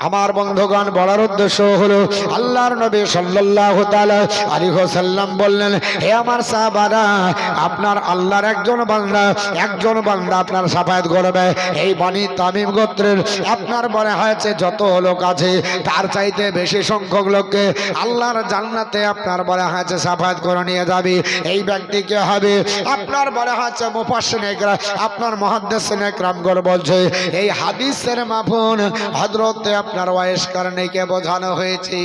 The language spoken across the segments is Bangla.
আমার বন্ধুগণ, বলার উদ্দেশ্য হলো, আল্লাহর নবী সাল্লাল্লাহু তাআলা আলাইহি ওয়াসাল্লাম বললেন, হে আমার সাহাবারা, আপনার আল্লাহর একজন বান্দা একজন বান্দা আপনার সাফায়াত করবে। এই বাণী তামিম গোত্রের আপনার মনে হয়েছে যত লোক আছে, তার চাইতে বেশি সংখ্যক লোককে আল্লাহর জান্নাতে আপনার মনে হয়েছে সাফায়াত করে নিয়ে যাবে। এই ব্যক্তিকে হবে? আপনার মনে হয়েছে মুফাসসির একরা, আপনার মুহাদ্দিসিন একরামগণ বলছে। এই হাদিসের মাফুন হযরতে আপনার ওয়াইস কারণেকে বোঝানো হয়েছে?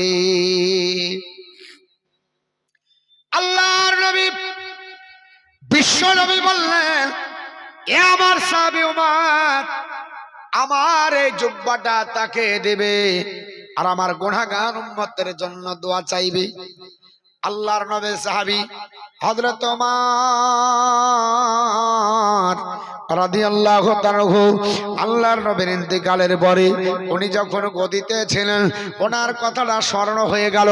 আল্লাহর নবী, বিশ্ব নবী বললেন, এ আমার সাহাবী উমার, আমার এই জুব্বাটা তাকে দেবে আর আমার গুনাহগার উম্মতের জন্য দোয়া চাইবে। আল্লাহর নবী সাহাবি হযরত ওমর রাদিয়াল্লাহু তাআলা আল্লাহর নবীর পরে উনি যখন গদিতে ছিলেন, ওনার কথাটা স্মরণ হয়ে গেল।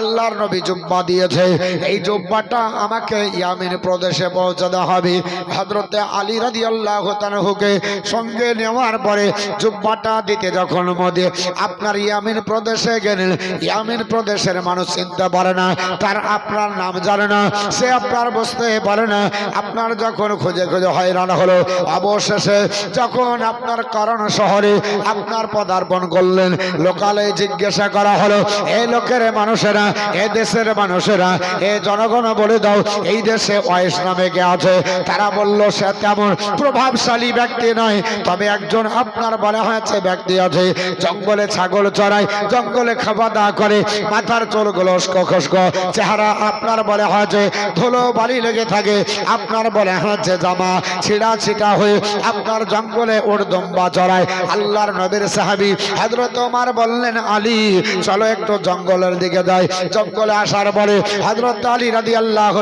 আল্লাহর নবী জুব্বা দিয়েছে। এই জুব্বাটা আমাকে ইয়ামিন প্রদেশে পৌঁছাতে হবে। হযরতে আলী রাদিয়াল্লাহু তাআলাকে সঙ্গে নেওয়ার পরে জুব্বাটা দিতে যখন মধ্যে আপনার ইয়ামিন প্রদেশে গেলেন। ইয়ামিন প্রদেশের মানুষ চিনতে পারে না, তার আপনার নাম জানে না, সে আপনার বুঝতে পারে না। আপনার যখন খুঁজে খুঁজে হয়রান হলো অবশেষে যখন আপনার কারণ শহরে আপনার পদার্পণ করলেন লোকালে জিজ্ঞাসা করা হলো এই লোকের মানুষেরা, এ দেশের মানুষেরা, এ জনগণ বলে দাও, এই দেশে ওয়েস নামে কে আছে? তারা বলল, সে তেমন প্রভাবশালী ব্যক্তি নয়, তবে একজন আপনার বলা হয়েছে ব্যক্তি আছে। জঙ্গলে ছাগল চড়ায়, জঙ্গলে খাওয়া দাওয়া করে, মাথার উস্কো খস্কো চেহারা আপনার বলে হয়েছে, ধুলো বালি লেগে থাকে, আপনার বলে হয়েছে জামা, ছিঁড়া ছিটা হয়ে আপনার জঙ্গলে উর্দম্বা চড়ায় আল্লাহর নবীর সাহাবি হজরত ওমর বললেন, আলী, চলো একটু জঙ্গলের দিকে যাই। জঙ্গলে আসার পরে হজরত আলী রাদি আল্লাহ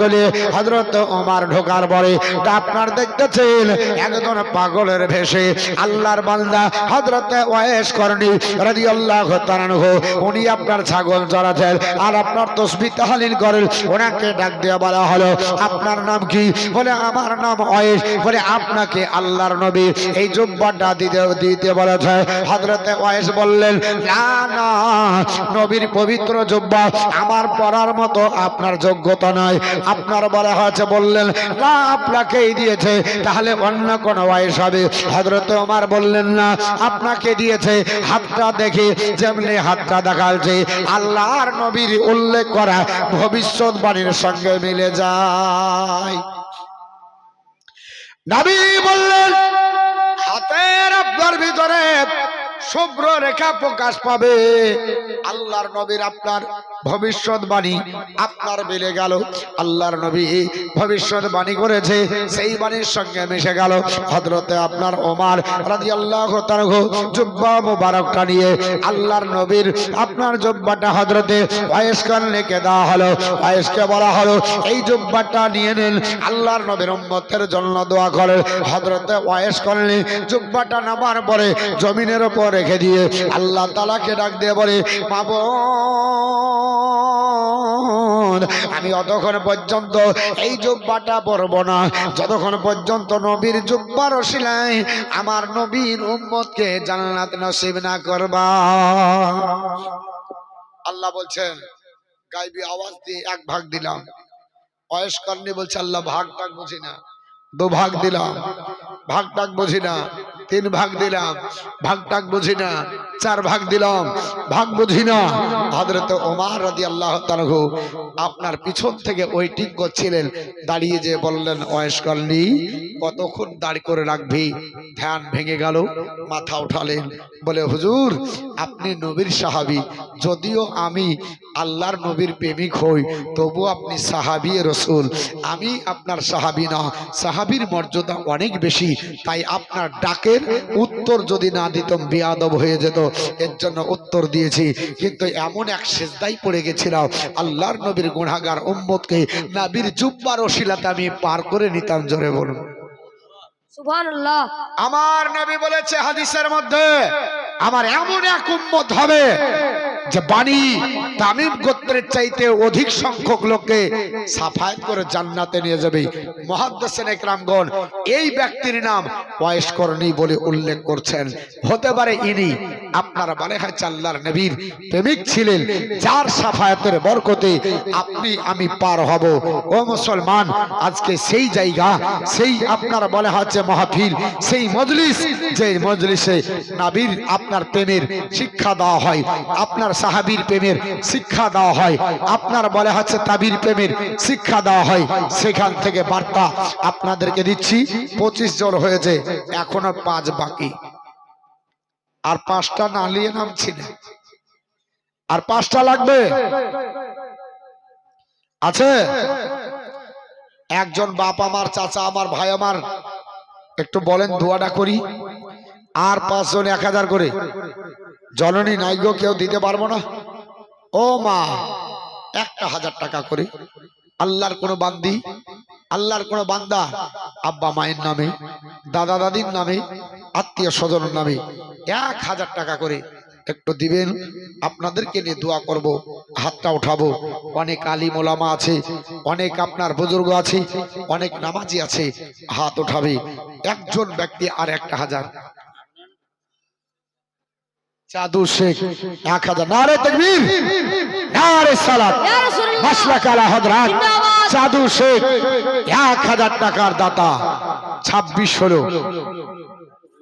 গলে হজরত ওমর ঢোকার পরে আপনার দেখতেছেন? একজন পাগলের ভেসে আল্লাহর বান্দা হজরত ওয়েস করনি রাদি আল্লাহ উনি আপনার ছাগল চড়াচ্ছেন আর আপনার তসবি তাহালিল করেন। ওনাকে ডাক দেওয়া বলা হলো, আপনার নাম কি? বলে, আমার নাম ওয়েস বলে আপনাকে আল্লাহর নবী এই জুব্বাটা দিতে দিতে বলেছে। হজরতে ওয়েস বললেন, না না, নবীর পবিত্র জুব্বা আমার পরার মতো আপনার যোগ্যতা নয় আপনার বলা হয়েছে, বললেন, না, আপনাকেই দিয়েছে, তাহলে অন্য কোন ওয়েস হবে। হজরতে ওমার বললেন, না, আপনাকে দিয়েছে, হাতটা দেখে যেমনি হাতটা দেখাচ্ছে, আল্লাহর নবীর উল্লেখ করা ভবিষ্যৎবাণীর সঙ্গে মিলে যায়। নবী বললেন হাতের আপনার ভিতরে শুভ্র রেখা প্রকাশ পাবে। আল্লাহর নবীর আপনার ভবিষ্যৎবাণী আপনার মিলে গেল। আল্লাহর নবী ভবিষ্যৎবাণী করেছে, সেই বাণীর সঙ্গে মিশে গেল। হজরতে আপনার ওমার রাজি আল্লাহ জুব্বা মুবারকটা নিয়ে আল্লাহর নবীর আপনার জুব্বাটা হজরতে ওয়েসকান লিখে দেওয়া হলো। ওয়েসকে বলা হলো, এই জুব্বাটা নিয়ে নেন, আল্লাহর নবীর উম্মতের জন্য দোয়া করে হজরতে ওয়েস করলেন জুব্বাটা নামার পরে জমিনের উপর রেখে দিয়ে আল্লাহ তালাকে ডাক দিয়ে বলে পাবো আমি অতক্ষণ পর্যন্ত এই জুব্বাটা পরব না। যতক্ষণ পর্যন্ত নবীর জুব্বার রসিলাই আমার নবীর উম্মতকে জান্নাত নসিব না করবা। আল্লাহ বলছেন, গাইবি আওয়াজ দিয়ে এক ভাগ দিলাম। বয়স করনি বলছে, আল্লাহ ভাগ টাগ বুঝি না। দু ভাগ দিলাম। ভাগ টাক বুঝি না। তিন ভাগ দিলাম। ভাগ টাক বুঝি না? চার ভাগ দিলাম। ভাগ বুঝি না? হজরত ওমার রাজি আল্লাহ তালহু আপনার পিছন থেকে ওয়েটিং করছিলেন দাঁড়িয়ে যে বললেন ওয়েস করনি কতক্ষণ দাঁড় করে রাখবি? ধ্যান ভেঙে গেল, মাথা উঠালেন। বলে, হুজুর, আপনি নবীর সাহাবি। যদিও আমি আল্লাহর নবীর প্রেমিক হই, তবু আপনি সাহাবি রসুল। আমি আপনার সাহাবি না। সাহাবির মর্যাদা অনেক বেশি, তাই আপনার ডাকের উত্তর যদি না দিতাম বিয়াদব হয়ে যেত। এর জন্য উত্তর দিয়েছি। কিন্তু এমন এক সেজদাই পড়ে গেছিলাম আল্লাহর নবীর গুণাগার উম্মতকে নাবির জুব্বার ওসিলাতে আমি পার করে নিতাম জোরে বলুন। আমার নবী বলেছে হাদিসের মধ্যে আমার এমন এক উম্মত হবে যে বাণী তামিম গোত্রের চাইতে অধিক সংখ্যক লোককে সাফায়াত করে জান্নাতে নিয়ে যাবে। মহাদ্দেসেন একরামগণ এই ব্যক্তির নাম ওয়েস করণী বলে উল্লেখ করছেন। হতে পারে ইনি আপনারা বলে হচ্ছে আল্লাহর নবীর প্রেমিক ছিলেন, যার সাফায়াতের বরকতে আপনি আমি পার হব। ও মুসলমান, আজকে সেই জায়গা, সেই আপনার বলে হচ্ছে মাহফিল, সেই মজলিস, যে মজলিসে নাবির আপনার প্রেমের শিক্ষা দেওয়া হয়। আপনার সাহাবীর প্রেমের শিক্ষা দেওয়া হয়। আপনার বলে হচ্ছে তাবির প্রেমের শিক্ষা দেওয়া হয়। সেখান থেকে বার্তা আপনাদেরকে দিচ্ছি। পঁচিশ জন হয়েছে, এখনও পাঁচ বাকি। আর পাঁচটা না নিয়ে নামছি না। আর পাঁচটা লাগবে? আছে? একজন বাপ আমার, চাচা আমার, ভাই আমার। একটু বলেন, দোয়াটা করি। আর পাঁচজন এক হাজার করে। জননী নাইগো কেউ দিতে পারব না? ও মা, একটা হাজার টাকা করে। আল্লাহর কোনো বান্দি, আল্লাহর কোনো বান্দা, আব্বা মায়ের নামে, দাদা দাদির নামে, আত্মীয় স্বজনের নামে এক হাজার টাকা করে একটু দিবেন, আপনাদেরকে নিয়ে দোয়া করব, হাতটা উঠাবো। অনেক আলিম মোলামা আছে, অনেক আপনার বুজুর্গ আছে, অনেক নামাজি আছে, হাত উঠাবে। একজন ব্যক্তি আর একটা হাজার। চাদু শেখ এক হাজার নারে তকবীর। নারে সালাত। ইয়া মাসলাক আলা হযরত। চাদু শেখ এক হাজার টাকার দাতা। ছাব্বিশ হলো।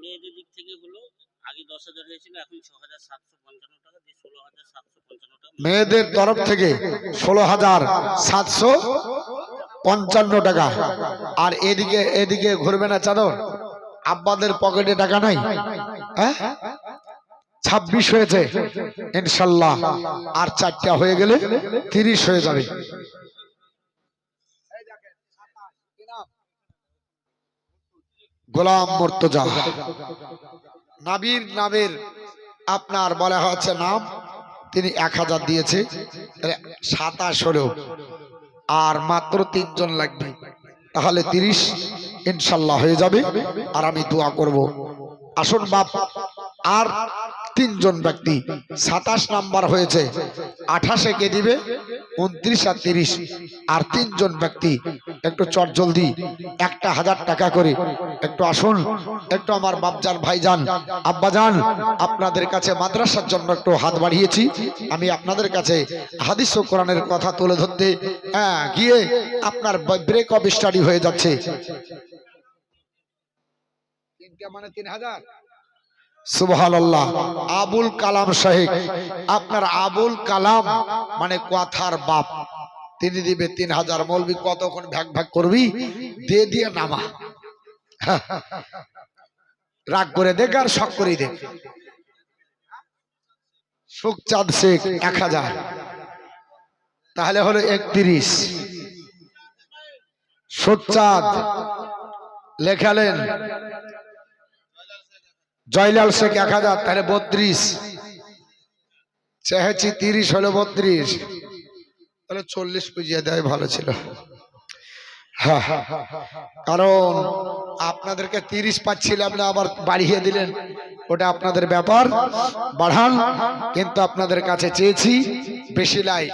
মেয়েদের দিক থেকে হলো আগে দশ হাজার হয়েছিল এখন ছ হাজার সাতশো পঞ্চান্ন টাকা দিয়ে ষোলো হাজার সাতশো পঞ্চান্ন টাকা মেয়েদের তরফ থেকে ষোলো হাজার সাতশো পঞ্চান্ন টাকা। আর এদিকে এদিকে ঘুরবে না চাদর? আব্বাদের পকেটে টাকা নাই। হ্যাঁ? ছাব্বিশ হয়েছে, ইনশাল্লাহ। আর চারটা হয়ে গেলে তিরিশ হয়ে যাবে। গোলাম মর্তজা। নাবির নামের আপনার বলা হচ্ছে নাম, তিনি এক হাজার দিয়েছে সাতাশ হলো আর মাত্র তিনজন লাগবে, তাহলে তিরিশ, ইনশাল্লাহ হয়ে যাবে। আর আমি দোয়া করব। আসুন বাপ, আর তিনজন ব্যক্তি সাতাশ নাম্বার হয়েছে। আঠাশে কে দিবে? উনত্রিশ আর তিরিশ। আর তিনজন ব্যক্তি একটু চট জলদি, একটা হাজার টাকা করে। একটু আসুন, একটু আমার বাপজান, ভাইজান, আব্বাজান, আপনাদের কাছে মাদ্রাসার জন্য একটু হাত বাড়িয়েছি। আমি আপনাদের কাছে হাদিস ও কোরআনের কথা তুলে ধরতে হ্যাঁ গিয়ে আপনার ব্রেক অফ স্টাডি হয়ে যাচ্ছে। মানে তিন হাজার? সুবহান আল্লাহ আবুল কালাম সাহেব আপনার আবুল কালাম মানে কথার বাপ। তিনি দিবে তিন হাজার মলবি, কতক্ষণ ভাগ ভাগ করবি? দিয়ে দিয়ে নামা। রাগ করে দেখ আর শখ করে দেখ সুখচাঁদ শেখ, এক হাজার। তাহলে হলো একত্রিশ। সুখচাঁদ, লেখালেন। জয়লাল শেখ এক হাজার, তাহলে বত্রিশ। চেহেছি তিরিশ হলো বত্রিশ। তাহলে চল্লিশ পুজিয়ে দেয় ভালো ছিল। কারণ আপনাদেরকে তিরিশ পাচ্ছিলাম না, আবার বাড়িয়ে দিলেন। ওটা আপনাদের ব্যাপার। বাড়ান। কিন্তু আপনাদের কাছে চেয়েছি বেশি লাই,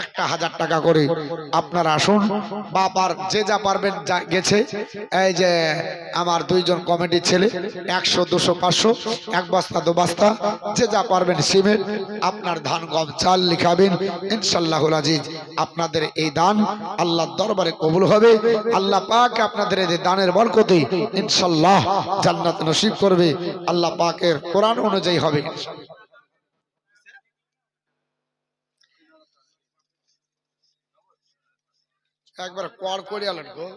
একটা হাজার টাকা করে। আপনারা আসুন। বাপার যে যা পারবেন, যা গেছে। এই যে আমার দুইজন কমিটির ছেলে, একশো, দুশো, পাঁচশো, এক বস্তা, দু বস্তা, যে যা পারবেন সিমেন্ট আপনার ধান, গম, চাল লিখাবেন। ইনশাল্লাহুল আজিজ, আপনাদের এই দান আল্লাহর দরবারে কবুল হবে। আল্লাহ পাক আপনাদের এই দানের বরকতে ইনশাল্লাহ জান্নাত নসিব করবে। আল্লাহ পাকের কোরআন অনুযায়ী হবে একবার কর করে আলেন গো।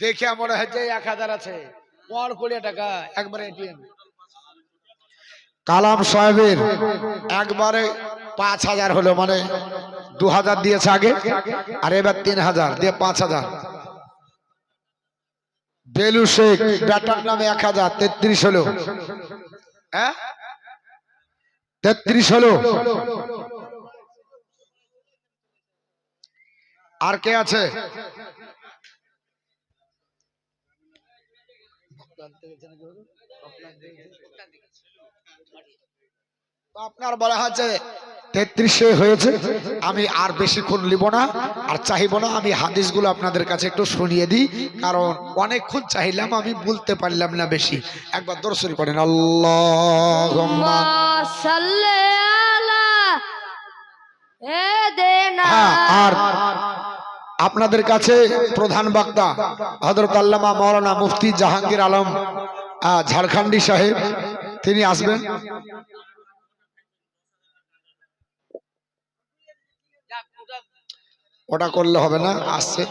দেখে মনে হয় যে এক হাজার আছে। কর কোড়িয়ে টাকা, একবারে এটিএম। কালাম সাহেবের একবারে পাঁচ হাজার হলো মানে দু হাজার দিয়েছে আগে, আর এবার তিন হাজার দিয়ে পাঁচ হাজার বেলু শেখ, ব্যাটার নামে এক হাজার তেত্রিশ হলো। হ্যাঁ? তেত্রিশ হলো। আর কে আছে? আপনার বলা হচ্ছে তেত্রিশে হয়েছে। আমি আর বেশিক্ষণ নিব না আর চাহিব না। আমি হাদিসগুলো আপনাদের কাছে একটু শুনিয়ে দিই কারণ অনেকক্ষণ চাইলাম আমি বলতে পারলাম না বেশি। একবার দর্শন করেন হ্যাঁ আর আপনাদের কাছে প্রধান বক্তা হজরত আল্লামা মৌলানা মুফতি জাহাঙ্গীর আলম ঝাড়খণ্ডী সাহেব তিনি আসবেন। ওটা করলে হবে না আসছে।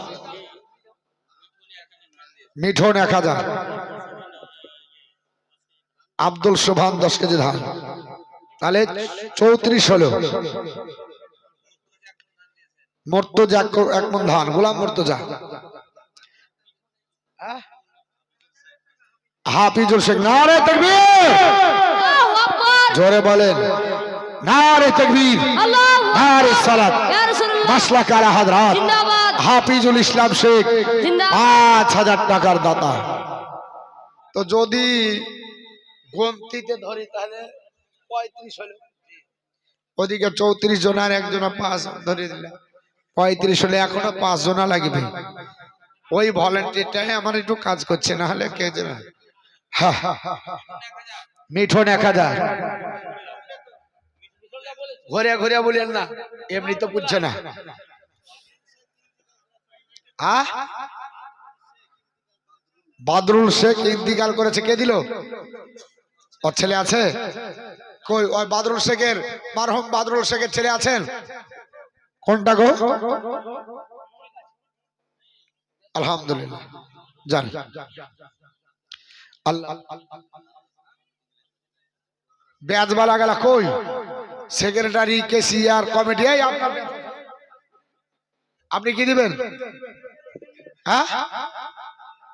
মিঠন এক হাজার। আব্দুল সোভান দশ কেজি ধান। তাহলে চৌত্রিশ হলো। মর্তজা এক- মন ধান গোলাম মর্তজা। হাফিজুল শেখ নারে তকবীর! আল্লাহু জোরে বলেন নারে তকবীর আল্লাহু নারে সালাত। ইয়া রাসূলুল্লাহ মাসলা কারা হাজরাত হাফিজুল ইসলাম শেখ। পাঁচ হাজার টাকার দাতা। তো যদি গন্তিতে ধরি তাহলে পঁয়ত্রিশ হলো ওদিকে চৌত্রিশ জন আর একজনা পাঁচ ধরে দিলাম পঁয়ত্রিশ হলে এখনও পাঁচ জনা লাগবে। ওই ভলেন্টিয়ারটাই আমার একটু কাজ করছে না হলে কে যাবে হা, হা, হা, হা, হা। মিঠুন এক হাজার। ঘুরে ঘুরে বলেন না, এমনি তো বুঝছে না। বাদরুল শেখ ইন্তিকাল করেছে, কে দিল? ওর ছেলে আছে? কই, ওই বাদরুল শেখের, মারহম বাদরুল শেখের ছেলে আছেন? কোনটা গো? আলহামদুলিল্লাহ, জান। আল্লাহ। ব্যাজবালা গেলা কই? সেক্রেটারি কেসিআর কমিটি এই আপনি কি দিবেন? হ্যাঁ?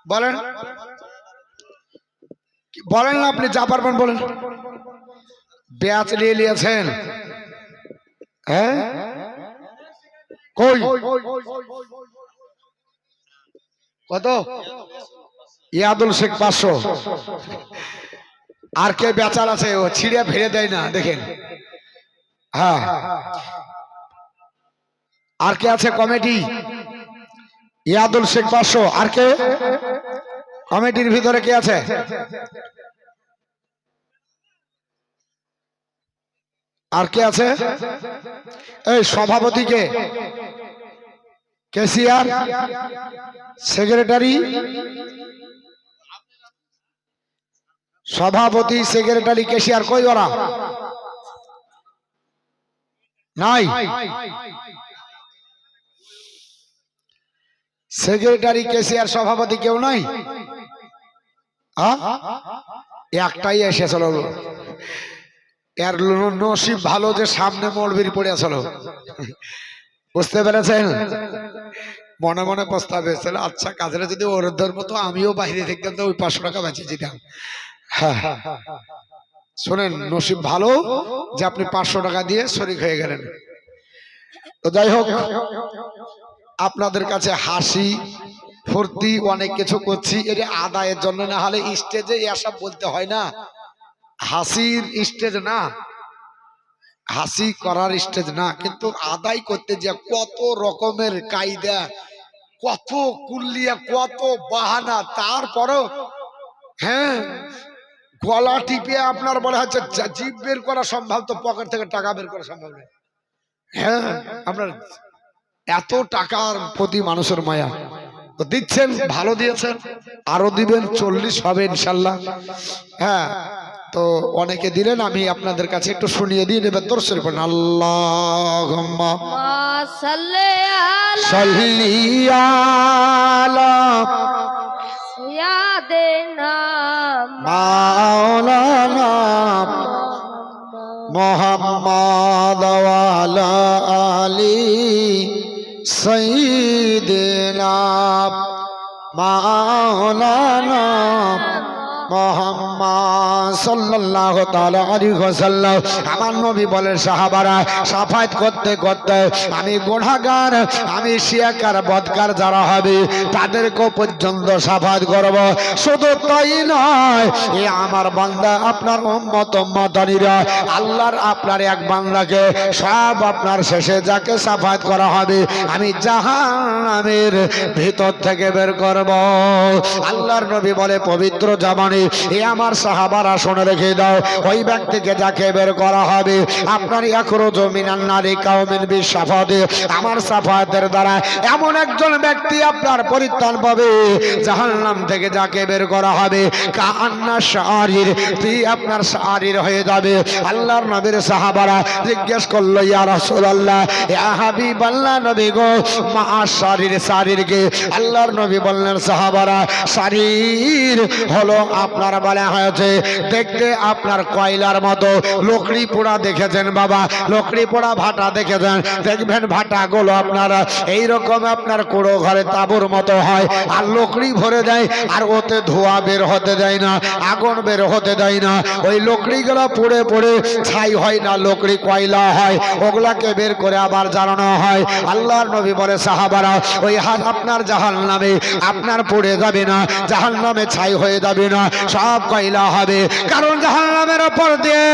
বলেন। বলেন না আপনি যা পারবেন বলেন। ব্যাচ নিয়ে নিয়েছেন। হ্যাঁ? কই? কত? ইয়াদুল শেখ পাঁচশো। আর কে বেচার আছে? ও ছিঁড়ে ফিরে দেয় না দেখেন। হ্যাঁ আর কে আছে কমিটি ইয়াদুল শেখ পাঁচশো আর কে কমিটির ভিতরে কে আছে আর কে আছে এই সভাপতি কে কেসিআর সেক্রেটারি সভাপতি সেক্রেটারি কেসিআর কই ওরা নাই। সেক্রেটারি কেসিআর সভাপতি কেউ নাই? একটাই এসেছিল এর ল- নসিব ভালো যে সামনে মলবির পড়ে আসলো বুঝতে পেরেছেন? মনে মনে প্রস্তাব এসেছিল আচ্ছা কাজের যদি ওর মতো আমিও বাইরে দেখতাম তো ওই পাঁচশো টাকা বেঁচে যেতাম। হ্যাঁ। শোনেন নসিব ভালো যে আপনি পাঁচশো টাকা দিয়ে শরিক হয়ে গেলেন। তো যাই হোক আপনাদের কাছে হাসি ফুর্তি অনেক কিছু করছি এটা আদায়ের জন্য না হলে স্টেজে এসব বলতে হয় না। হাসির স্টেজ না। হাসি করার স্টেজ না। কিন্তু আদায় করতে যে কত রকমের কায়দা কত কুল্লিয়া কত বাহানা তারপরও হ্যাঁ গলা টিপে আপনার বলা হচ্ছে জিভ বের করা সম্ভব তো পকেট থেকে টাকা বের করা সম্ভব নয়। হ্যাঁ আপনার এত টাকার প্রতি মানুষের মায়া। তো দিচ্ছেন ভালো দিয়েছেন আরও দিবেন চল্লিশ হবে ইনশাল্লাহ। হ্যাঁ তো অনেকে দিলেন আমি আপনাদের কাছে একটু শুনিয়ে দিই এবার দর্শন করেন আল্লাহ মা ইয়া দেনা মাওলানা মোহাম্মদ আমার নবী বলেন, সাহাবারা করতে করতে আমি গুনাহগার, আমি শিয়াকার, বদকার যারা হবে পর্যন্ত সাফায়াত করব। শুধু তাই নয়, এ আমার বান্দা, আপনার আল্লাহর আপনার এক বান্দাকে সব আপনার শেষে যাকে সাফায়াত করা হবে, আমি জাহান্নামের ভিতর থেকে বের করব। আল্লাহর নবী বলে, পবিত্র জামানে এ আমার সাহাবারা শুনে রেখে দাও। ওই ব্যক্তিকে যাকে বের করা হবে, আপনার একরো জমিনান নারী কাউমিন বিশ্বাফাতে আমার সাফাতের দ্বারা এমন একজন ব্যক্তি আপনার পরিত্রাণ পাবে, জাহান্নাম থেকে যাকে বের করা হবে। শারীর তুই আপনার হয়ে যাবে। আল্লাহর নবীর সাহাবারা জিজ্ঞেস করল, ইয়া রাসূলুল্লাহ ইয়া হাবিবাল্লাহ নবী গো, মা শারীর শারীরকে আল্লাহর নবী বললেন, সাহাবারা শারীর হলো আপনার বলা হয়েছে। দেখতে আপনার কয়লার মতো। লকড়ি পোড়া দেখেছেন বাবা, লকড়ি পোড়া ভাটা দেখেছেন। দেখবেন ভাটাগুলো আপনারা। এইরকম আপনার কুড়ো ঘরে তাবুর মতো হয়। আর লকড়ি ভরে দেয়, আর ওতে ধোয়া বের হতে দেয় না, আগুন বের হতে দেয় না। ওই লকড়িগুলো পুড়ে পুড়ে ছাই হয় না, লকড়ি কয়লা হয়। ওগুলাকে বের করে আবার জানানো হয়। আল্লাহর নবী বলে, সাহাবারা, ওই হাত আপনার জাহাল নামে আপনার পড়ে যাবে না জাহাল নামে ছাই হয়ে যাবে না, সব কয়লা হবে। কারণ জাহাল নামের ওপর দিয়ে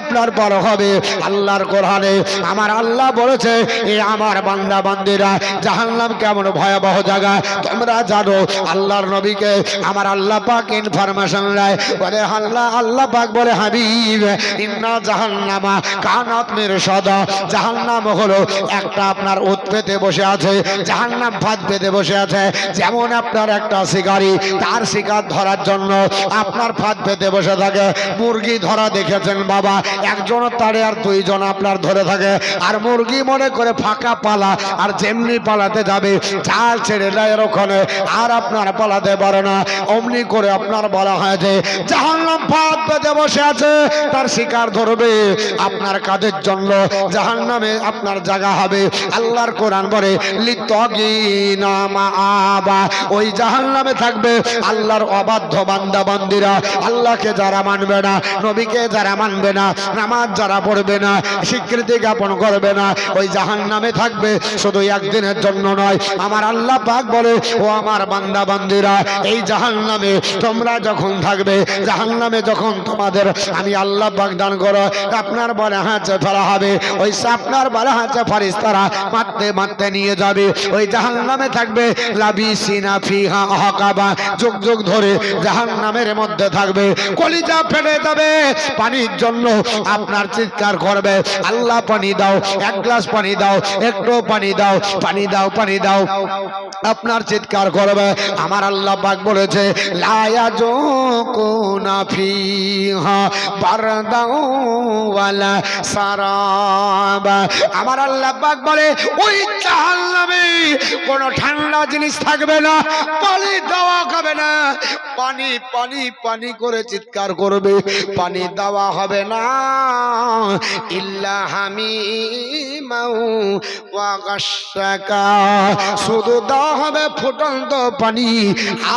আপনার বড় হবে। আল্লাহর কোরআনে আমার আল্লাহ বলেছে, এ আমার বান্দা, বান্দিরা, জাহান্নাম কেমন ভয়াবহ জায়গা? তোমরা জানো, আল্লাহর নবীকে আমার আল্লাহ পাক ইনফরমেশন দেয়। বলে, আল্লাহ আল্লাহ পাক বলে, হাবিব, ইন্না জাহান্নামা কানাত মের সদা জাহান্নাম হলো একটা আপনার উৎ পেতে বসে আছে, জাহান্নাম ফাঁদ পেতে বসে আছে। যেমন আপনার একটা শিকারি, তার শিকার ধরার জন্য আপনার ফাঁদ পেতে বসে থাকে। মুরগি ধরা দেখেছেন বাবা। একজন তারে আর দুইজন আপনার ধরে থাকে। আর মুরগি মনে করে ফাঁকা পালা, আর যেমনি পালাতে যাবে চাল ছেড়ে দেয় ওখানে। আর আপনার পালাতে পারে না। অমনি করে আপনার বলা হয়েছে জাহান্নাম ফাঁদ পেতে বসে আছে, তার শিকার ধরবে আপনার কাজের জন্য। জাহান্নামে আপনার জায়গা হবে। আল্লাহর কোরআন বলে লিতগিনা মাআবা। ওই জাহান্নামে থাকবে আল্লাহর অবাধ্য বান্দা বান্দিরা আল্লাহকে যারা মানবে না, নবীকে যারা মানবে না, নামাজ যারা পড়বে না, স্বীকৃতি জ্ঞাপন করবে না, ওই জাহান্নামে থাকবে শুধু একদিনের জন্য নয়। আমার আল্লাহ পাক বলে, ও আমার বান্দা বান্দিরা, এই জাহান্নামে তোমরা যখন থাকবে, জাহান্নামে যখন তোমাদের আমি আল্লাহ পাক দান করো, আপনার বলে হাঁচে ফেলা হবে, ওই আপনার বলে হাঁচে ফারিস তারা মারতে মারতে নিয়ে যাবে। ওই জাহান্নামে থাকবে লাবি সিনা ফিহা হকাবা যুগ যুগ ধরে জাহান্নামের মধ্যে থাকবে, কলিজা ফেলে যাবে পানির জন্য আপনার চিৎকার করবে। আল্লাহ পানি দাও, এক গ্লাস পানি দাও, একটু পানি দাও পানি দাও পানি দাও। আপনার চিৎকার করবে। আমার আল্লাহ পাক বলেছে, লায়া জো কোনা ফিহা বারদাও ওয়ালা সারাবা। আমার আল্লাহ পাক বলে, ওই জাহান্নামে কোনো ঠান্ডা জিনিস থাকবে না, পানি দেওয়া খাবে না। পানি পানি পানি করে চিৎকার করবে, পানি দেওয়া হবে না। ইল্লা হামি শুধু দেওয়া হবে ফুটন্ত পানি,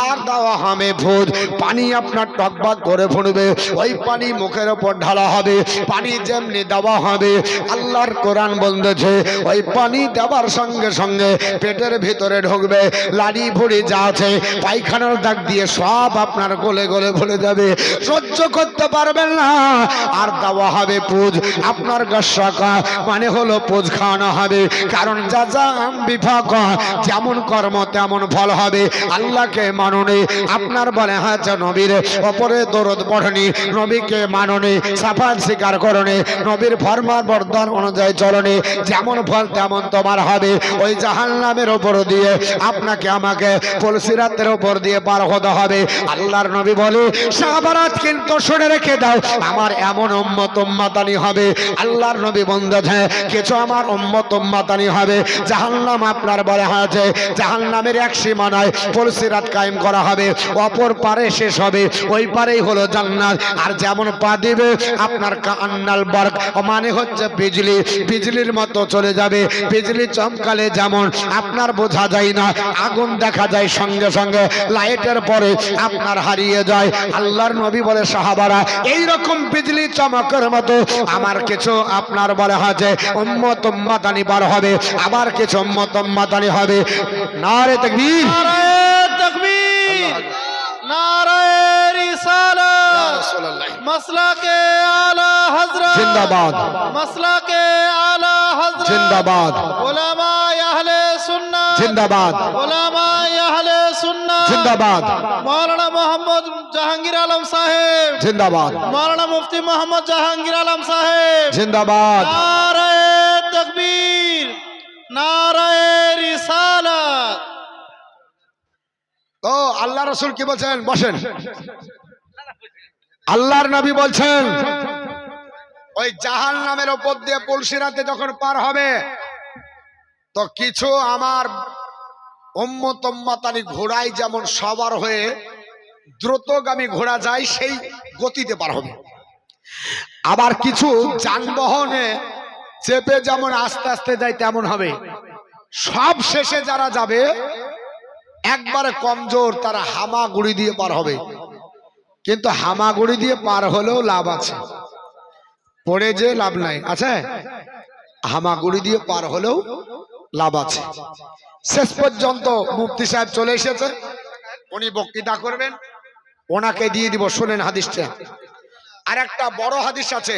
আর দেওয়া হবে ভূত পানি আপনার টকবাক করে ফুটবে ওই পানি মুখের ওপর ঢালা হবে, পানি যেমনি দেওয়া হবে। আল্লাহর কোরআন বলতেছে, ওই পানি দেওয়ার সঙ্গে সঙ্গে পেটের ভিতরে ঢুকবে, লাড়ি ভুড়ি যা আছে, পায়খানার দাগ দিয়ে সব আপনার গলে গলে ভুলে যাবে। সহ্য করতে পারবেন না। আর দেওয়া হবে পুজ। আপনার গসাকা মানে হলো পুজ খাওয়ানো হবে। কারণ যা যা বিভাগ, যেমন কর্ম, তেমন ফল হবে। আল্লাহকে মাননে। আপনার বলে হ্যাঁ নবীর অপরে দরদ পড়নি। নবীকে মাননে, সাফাত স্বীকার করনে। নবীর ফরমান বর্ধন অনুযায়ী চলনে। যেমন ফল, তেমন তোমার হবে। ওই জাহান্নামের ওপর দিয়ে আপনাকে, আমাকে পলসিরাতের ওপর দিয়ে পার হতে হবে। আল্লাহর নবী বলে সাহাবারাত কিন্তু শুনে রেখে দাও। আমার এমন উম্মত উম্মাতানি হবে। আল্লাহর নবী বন্ধ কিছু আমার উম্মত উম্মাতানি হবে। জাহান্নাম আপনার বলে হয়েছে, জাহান্নামের এক সীমা নয় পলসিরাত কায়েম করা হবে, অপর পারে শেষ হবে। ওই পারেই হলো জান্নাত। আর যেমন পা দিবে, আপনার কান্নাল বর্গ মানে হচ্ছে বিজলি। বিজলির মতো চলে যাবে। বিজলি চমকালে যেমন আপনার বোঝা যায় না, আগুন দেখা যায় সঙ্গে সঙ্গে। লাইটের পরে আপনার হারিয়ে যায়। আল্লাহর নবী বলে সাহাবারা এই রকম বিজলি চমকের মতো আমার কিছু আপনার বলে হয়েছে উম্মত উম্মাতানি বার হবে আবার কিছু উম্মত উম্মাতানি হবে। নারে তাকবীর। তকবীর। রিসালাত। মাসলাকে আলা হযরত। জিন্দাবাদ। মাসলাকে আলা হযরত। জিন্দাবাদ। উলামা আহলে সুন্নাহ জিন্দাবাদ। উলামা আহলে সুন্নাহ জিন্দাবাদ। মাওলানা মোহাম্মদ জাহাঙ্গীর আলম সাহেব। জিন্দাবাদ। মাওলানা মুফতি মোহাম্মদ জাহাঙ্গীর আলম সাহেব। জিন্দাবাদ। নারায়ে তকবীর নারায়ে রিসালাত। তো আল্লাহ রসুল কি বলছেন? বসেন। আল্লাহর নবী বলছেন ওই জাহান নামের ওপর দিয়ে পুলসিরাতে যখন পার হবে তো কিছু আমার উম্মতম্মাতানি ঘোড়ায় যেমন সবার হয়ে দ্রুতগামী ঘোড়া যায়, সেই গতিতে পার হবে। আবার কিছু যানবাহনে চেপে যেমন আস্তে আস্তে যায়, তেমন হবে। সব শেষে যারা যাবে, একবারে কমজোর তারা হামাগুড়ি দিয়ে পার হবে। কিন্তু হামাগুড়ি দিয়ে পার হলেও লাভ আছে। পড়ে যে লাভ নাই, আছে? হামাগুড়ি দিয়ে পার হলেও লাভ আছে। শেষ পর্যন্ত মুফতি সাহেব চলে এসেছে উনি বক্তৃতা করবেন। ওনাকে দিয়ে দিব শোনেন হাদিসটা। আর একটা বড় হাদিস আছে,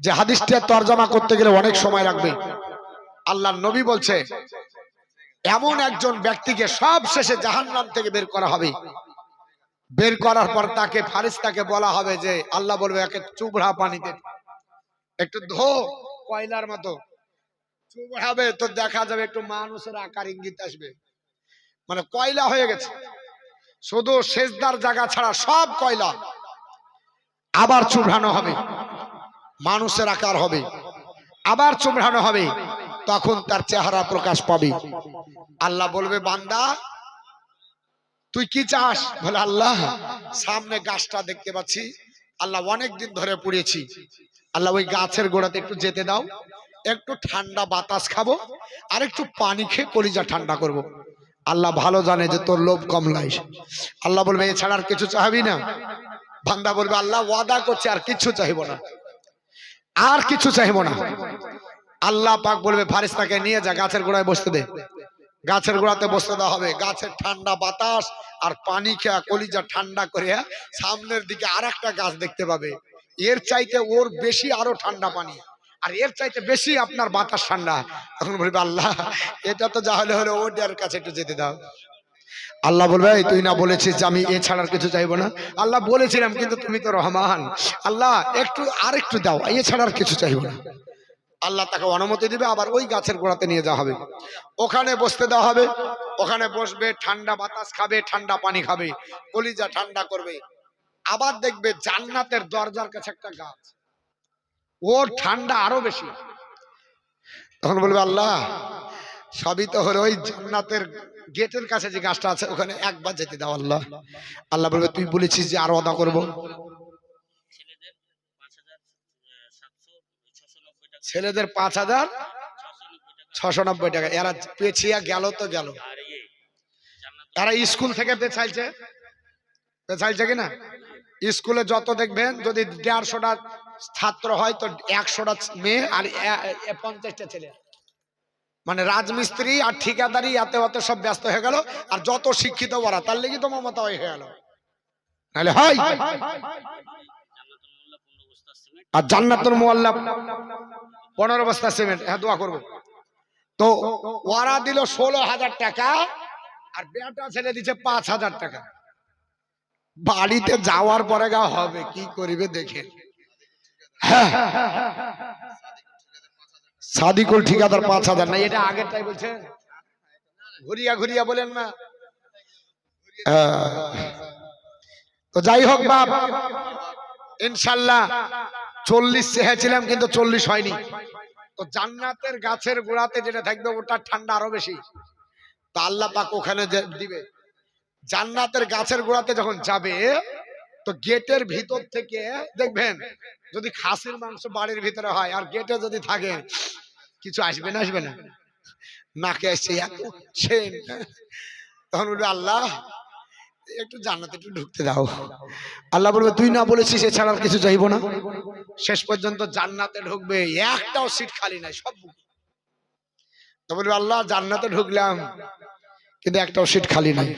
যে হাদিসটা তর্জমা করতে গেলে অনেক সময় লাগবে। আল্লাহ নবী বলছে, এমন একজন ব্যক্তিকে সব শেষে জাহান্নাম থেকে বের করা হবে। বের করার পর তাকে ফারিস্তাকে বলা হবে যে, আল্লাহ বলবে, একে চুবড়া পানিতে, একটু ধো কয়লার মতো। চুবড়াবে তো দেখা যাবে একটু মানুষের আকার ইঙ্গিত আসবে। মানে কয়লা হয়ে গেছে। শুধু শেষদার জায়গা ছাড়া সব কয়লা। আবার চুবড়ানো হবে। মানুষের আকার হবে। আবার চুবড়ানো হবে। তখন তার চেহারা প্রকাশ পাবে। আল্লাহ বলবে, বান্দা, তুই কি চাস? বলে, আল্লাহ, সামনে গাছটা দেখতে পাচ্ছি। আল্লাহ অনেক দিন ধরে পুড়েছি। আল্লাহ ওই গাছের গোড়াতে একটু যেতে দাও। একটু ঠান্ডা বাতাস খাব আর একটু পানি খেয়ে কলিজা ঠান্ডা করব। আল্লাহ ভালো জানে যে তোর লোভ কমলাই আল্লাহ বলবে এছাড়া আর কিছু চাহাবি না। বান্দা বলবে, আল্লাহ ওয়াদা করছে, আর কিছু চাইব না। আর কিছু চাইব না। আল্লাহ পাক বলবে, ফারিস্তাকে নিয়ে যা, গাছের গোড়ায় বসতে দে। গাছের গোড়াতে বসতে দেওয়া হবে। গাছের ঠান্ডা বাতাস আর পানি খেয়া কলিজা ঠান্ডা করে সামনের দিকে আর একটা গাছ দেখতে পাবে। এর চাইতে ওর বেশি আরও ঠান্ডা পানি। আর এর চাইতে বেশি আপনার বাতাস ঠান্ডা। তখন বলবে, আল্লাহ, এটা তো যা হলে হলে ওটার কাছে একটু যেতে দাও। আল্লাহ বলবে তুই না বলেছিস যে আমি এছাড়ার কিছু চাইব না? আল্লাহ বলেছিলাম, কিন্তু তুমি তো রহমান। আল্লাহ, একটু আর একটু দাও এছাড়ার কিছু চাইব না। আল্লাহ তাকে অনুমতি দিবে, আবার ওই গাছের গোড়াতে নিয়ে যাওয়া হবে। ওখানে বসতে দেওয়া হবে। ওখানে বসবে, ঠান্ডা বাতাস খাবে, ঠান্ডা পানি খাবে, কলিজা ঠান্ডা করবে। আবার দেখবে জান্নাতের দরজার কাছে একটা গাছ। ওর ঠান্ডা আরও বেশি। তখন বলবে আল্লাহ সবই তো হলো ওই জান্নাতের গেটের কাছে যে গাছটা আছে ওখানে একবার যেতে দাও আল্লাহ। আল্লাহ বলবে তুই বলেছিস যে আরও অদা করব? ছেলেদের পাঁচ হাজার ছশো নব্বই টাকা। এরা পেছিয়া গেল তো গেল। তারা স্কুল থেকে পেছাইছে। পেছাইছে কিনা? স্কুলে যত দেখবেন যদি দেড়শোটা ছাত্র হয় তো একশোটা মেয়ে আর পঞ্চাশটা ছেলে। মানে রাজমিস্ত্রি আর ঠিকাদারি এতে অতে সব ব্যস্ত হয়ে গেল, আর যত শিক্ষিত ওরা, তার লেগে তো মমতা হয়ে গেল। নাহলে হয়। আর জান্নাতুল মোয়াল্লা পনেরো বস্তা সিমেন্ট হ্যাঁ দোয়া করব। তো ওরা দিল ষোলো হাজার টাকা, আর বেটা ছেলে দিচ্ছে পাঁচ হাজার টাকা। বাড়িতে যাওয়ার পরে গা হবে, কি করিবে দেখে। হ্যাঁ। সাদিকুল ঠিকাদার পাঁচ হাজার। না, এটা আগেরটাই বলছে। ঘুরিয়া ঘুরিয়া বলেন না। হ্যাঁ। তো যাই হোক বাপ, ইনশাল্লাহ চল্লিশ চেয়েছিলাম, কিন্তু চল্লিশ হয়নি। তো জান্নাতের গাছের গোড়াতে যেটা থাকবে, ওটা ঠান্ডা আরও বেশি। তা আল্লাহ পাক ওখানে দিবে। জান্নাতের গাছের গোড়াতে যখন যাবে, তো গেটের ভিতর থেকে দেখবেন যদি খাসির মাংস বাড়ির ভিতরে হয় আর গেটে যদি থাকে, কিছু আসবে না আসবে না? নাকে আসছে তখন বলবে, আল্লাহ, একটু জান্নাতে একটু ঢুকতে দাও। আল্লাহ বলবে, তুই না বলেছিস এছাড়া কিছু চাইব না? শেষ পর্যন্ত জান্নাতে ঢুকবে, একটাও সিট খালি নাই সব। তো বলবে, আল্লাহ, জান্নাতে ঢুকলাম। কিন্তু একটাও সিট খালি নাই।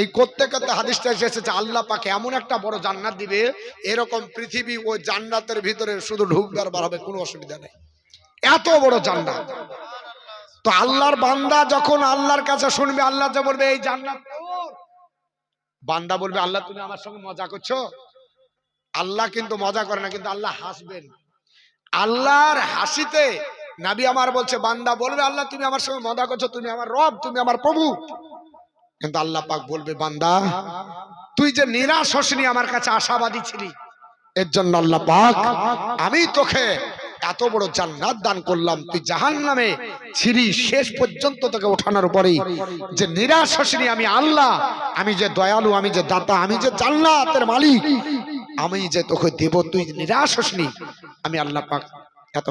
এই করতে করতে হাদিসটা এসেছে আল্লাহ পাকে এমন একটা বড় জান্নাত দিবে, এরকম পৃথিবী ওই জান্নাতের ভিতরে শুধু ঢুকবার বার হবে কোনো অসুবিধা নেই। এত বড় জান্নাত। তো আল্লাহর বান্দা যখন আল্লাহর কাছে শুনবে, আল্লাহ যে বলবে, এই জান্নাত বান্দা বলবে, আল্লাহ, তুমি আমার সঙ্গে মজা করছ? আল্লাহ কিন্তু মজা করে না, কিন্তু আল্লাহ হাসবেন। আল্লাহর হাসিতে নাবি আমার বলছে, বান্দা বলবে, আল্লাহ, তুমি আমার সঙ্গে মজা করছ, তুমি আমার রব, তুমি আমার প্রভু। কিন্তু আল্লাহ পাক বলবে, বান্দা, তুই যে নিরাশ হসনি, আমার কাছে আশাবাদী ছিলি। এর জন্য আল্লাহ পাক, আমি তোকে এত বড় জান্নাত দান করলাম। তুই জাহান নামে ছিলি, শেষ পর্যন্ত তোকে ওঠানোর পরেই যে নিরাশ হসনি, আমি আল্লাহ, আমি যে দয়ালু, আমি যে দাতা, আমি যে জান্নাতের মালিক, আমি যে তোকে দেব, তুই নিরাশ হসনি, আমি আল্লাহ পাক এত।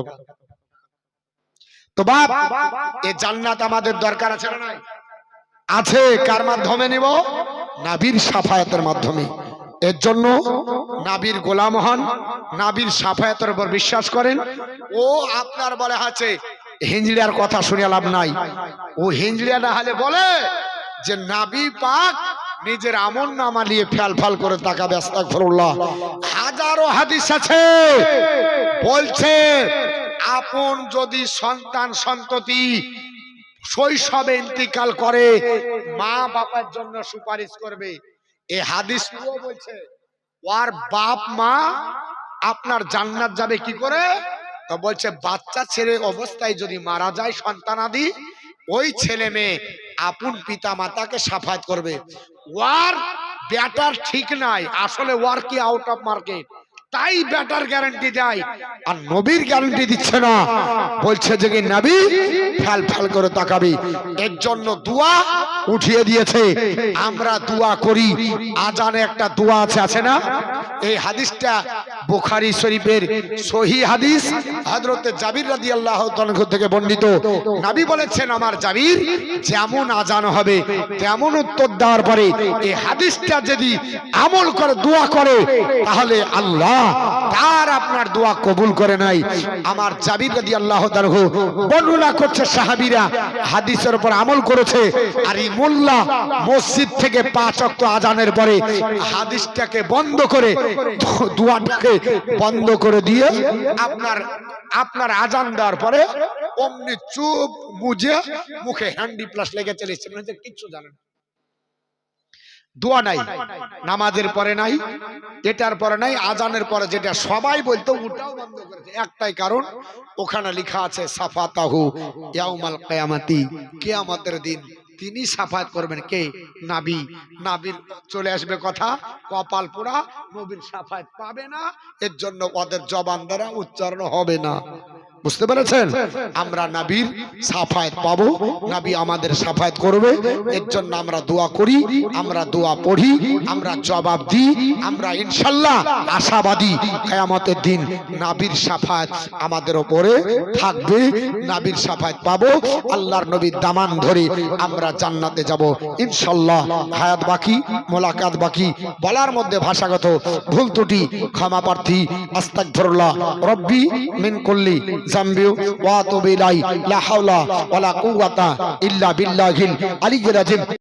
তো বাপ এ জান্নাত আমাদের দরকার আছে না নাই? আছে কার মাধ্যমে নিব? নাবির সাফায়াতের মাধ্যমে। এর জন্য নাবির গোলাম হন নাবির সাফায়াতের উপর বিশ্বাস করেন। ও আপনার বলে আছে হিঞ্জড়িয়ার কথা শুনে লাভ নাই। ও হিঞ্জড়িয়া না হলে বলে যে নাবি পাক নিজের আমন নামা নিয়ে ফ্যাল ফাল করে তাকাবে আস্তাগফিরুল্লাহ। হাজারো হাদিস আছে। বলছে আপন যদি সন্তান সন্ততি শৈশবে ইন্তিকাল করে, মা বাবার জন্য সুপারিশ করবে। এ হাদিস বলছে, ওর বাপ মা আপনার জান্নাত যাবে কি করে? তো বলছে, বাচ্চা ছেলে অবস্থায় যদি মারা যায় সন্তানাদি, ওই ছেলে মেয়ে আপন পিতা মাতাকে সাফাত করবে। ওয়ার ব্যাটার ঠিক নাই, আসলে ওয়ার কি আউট অফ মার্কেট তাই ব্যাটার গ্যারান্টি দেয়। আর নবীর গ্যারান্টি দিচ্ছে না। বলছে যে কি নবী ফ্যাল ফ্যাল করে তাকাবি। এর জন্য দুয়া উঠিয়ে দিয়েছে। আমরা দুয়া করি। আজানে একটা দোয়া আছে আছে না? এই হাদিসটা বুখারী শরীফের সহি হাদিস। হযরতে জাবির রাদিয়াল্লাহু তাআলা থেকে বর্ণিত। নবী বলেছেন, আমার জাবির যেমন আজান হবে, তেমন উত্তর দেওয়ার পরে এই হাদিসটা যদি আমল করে, দোয়া করে, তাহলে আল্লাহ তার আপনার দোয়া কবুল করে নাই। আমার জাবির রাদিয়াল্লাহু তাআলা বর্ণনা করছে সাহাবীরা, হাদিসের উপর আমল করেছে, আর এই মসজিদ থেকে পাঁচ ওয়াক্ত আজানের পরে হাদিসটাকে বন্ধ করে দোয়াটাকে বন্ধ করে দিয়ে আপনার আপনার আজান দেওয়ার পরে অমনি চুপ মুজে মুখে হ্যান্ডি প্লাস লেগে চলেছে মানে কিচ্ছু জানেন দোয়া নাই। নামাজের পরে নাই, এটার পরে নাই, আজানের পরে যেটা সবাই বলতো একটাই কারণ, ওখানে লেখা আছে, সাফাতাহু ইয়াউমাল কিয়ামাতি, কিয়ামতের দিন। তিনি সাফায়াত করবেন কে? নাবি। নাবির চলে আসবে কথা, কপাল পোড়া, নবীর সাফায়াত পাবে না, এর জন্য ওদের জবান দ্বারা উচ্চারণ হবে না। বুঝতে পেরেছেন? আমরা নাবির সাফায়াত পাবো, নাবি আমাদের সাফায়াত করবে, এর জন্য আমরা দোয়া করি, আমরা দোয়া পড়ি, আমরা জবাব দিই, আমরা ইনশাল্লাহ আশাবাদী কিয়ামতের দিন নাবির সাফায়াত আমাদের উপরে থাকবে, নাবির সাফায়াত পাবো, আল্লাহর নবীর দামান ধরে আমরা জান্নাতে যাব, ইনশাল্লাহ। হায়াত বাকি, মোলাকাত বাকি, বলার মধ্যে ভাষাগত ভুল ত্রুটি, ক্ষমা প্রার্থী, আস্তাগফিরুল্লাহ, রব্বি মিন কুল্লি জামবি ওয়া তুবু লা হাওলা ওয়ালা কুওয়াতা ইল্লা বিল্লাহিল আলিয়্যিল আযীম